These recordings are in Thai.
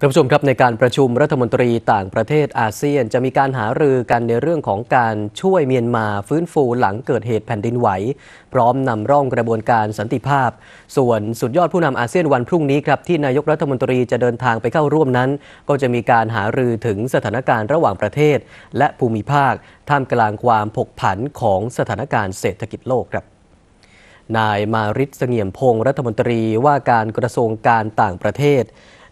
ท่านผู้ชมครับในการประชุมรัฐมนตรีต่างประเทศอาเซียน จะมีการหารือกันในเรื่องของการช่วยเมียนมาฟื้นฟูหลังเกิดเหตุแผ่นดินไหว พร้อมนำร่องกระบวนการสันติภาพ ส่วนสุดยอดผู้นำอาเซียนวันพรุ่งนี้ครับที่นายกรัฐมนตรีจะเดินทางไปเข้าร่วมนั้น ก็จะมีการหารือถึงสถานการณ์ระหว่างประเทศ และภูมิภาค ท่ามกลางความผกผันของสถานการณ์เศรษฐกิจโลกครับนายมาริศเสงี่ยมพงศ์รัฐมนตรีว่าการกระทรวงการต่างประเทศ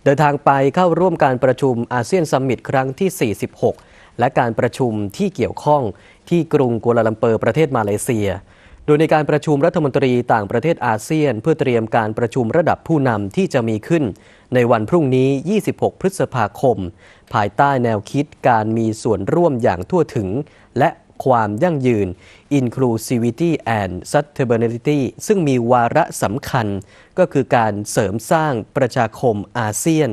เดินทางไปเข้าร่วมการประชุมอาเซียนซัมมิตครั้งที่ 46 และการประชุมที่เกี่ยวข้องที่กรุงกัวลาลัมเปอร์ประเทศมาเลเซีย โดยในการประชุมรัฐมนตรีต่างประเทศอาเซียน เพื่อเตรียมการประชุมระดับผู้นำที่จะมีขึ้น ในวันพรุ่งนี้ 26 พฤษภาคม ภายใต้แนวคิดการมีส่วนร่วมอย่างทั่วถึง และ ความยั่งยืน inclusivity and sustainability ซึ่งมีวาระสำคัญ ก็คือการเสริมสร้างประชาคมอาเซียน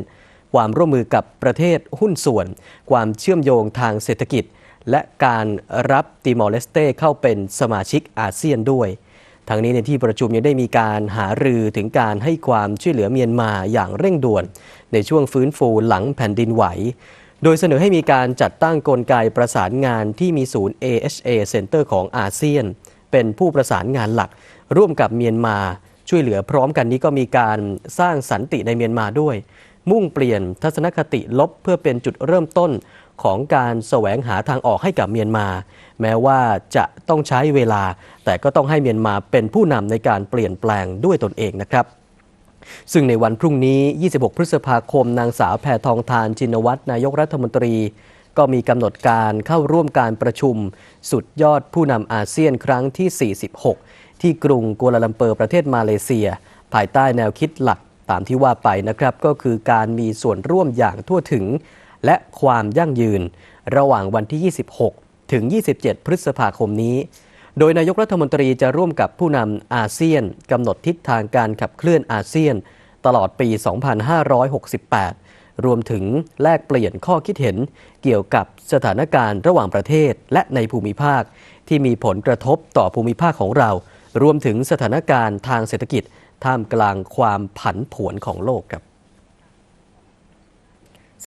ความร่วมมือกับประเทศหุ้นส่วน ความเชื่อมโยงทางเศรษฐกิจ และการรับติมอร์เลสเต้เข้าเป็นสมาชิกอาเซียนด้วยทั้งนี้ในที่ประชุมยังได้มีการหารือถึงการให้ความช่วยเหลือเมียนมาอย่างเร่งด่วน ในช่วงฟื้นฟูหลังแผ่นดินไหว โดยเสนอให้มีการจัดตั้งกลไกประสานงานที่มีศูนย์ AHA Center ของอาเซียน เป็นผู้ประสานงานหลัก ร่วมกับเมียนมาช่วยเหลือพร้อมกันนี้ก็มีการสร้างสันติในเมียนมาด้วย มุ่งเปลี่ยนทัศนคติลบเพื่อเป็นจุดเริ่มต้นของการแสวงหาทางออกให้กับเมียนมา แม้ว่าจะต้องใช้เวลา แต่ก็ต้องให้เมียนมาเป็นผู้นำในการเปลี่ยนแปลงด้วยตนเองนะครับ ซึ่งในวันพรุ่งนี้ 26 พฤษภาคม นางสาวแพทองทานชินวัตรนายกรัฐมนตรี ก็มีกำหนดการเข้าร่วมการประชุม สุดยอดผู้นำอาเซียนครั้งที่ 46 ที่กรุงกัวลาลัมเปอร์ประเทศมาเลเซีย ภายใต้แนวคิดหลักตามที่ว่าไปนะครับก็คือการมีส่วนร่วมอย่างทั่วถึง และความยั่งยืน ระหว่างวันที่ 26 ถึง 27 พฤษภาคมนี้ โดยนายกรัฐมนตรีจะร่วมกับผู้นำอาเซียนกำหนดทิศทางการขับเคลื่อนอาเซียน ตลอดปี 2568 รวมถึงแลกเปลี่ยนข้อคิดเห็น เกี่ยวกับสถานการณ์ระหว่างประเทศและในภูมิภาค ที่มีผลกระทบต่อภูมิภาคของเรา รวมถึงสถานการณ์ทางเศรษฐกิจท่ามกลางความผันผวนของโลกครับ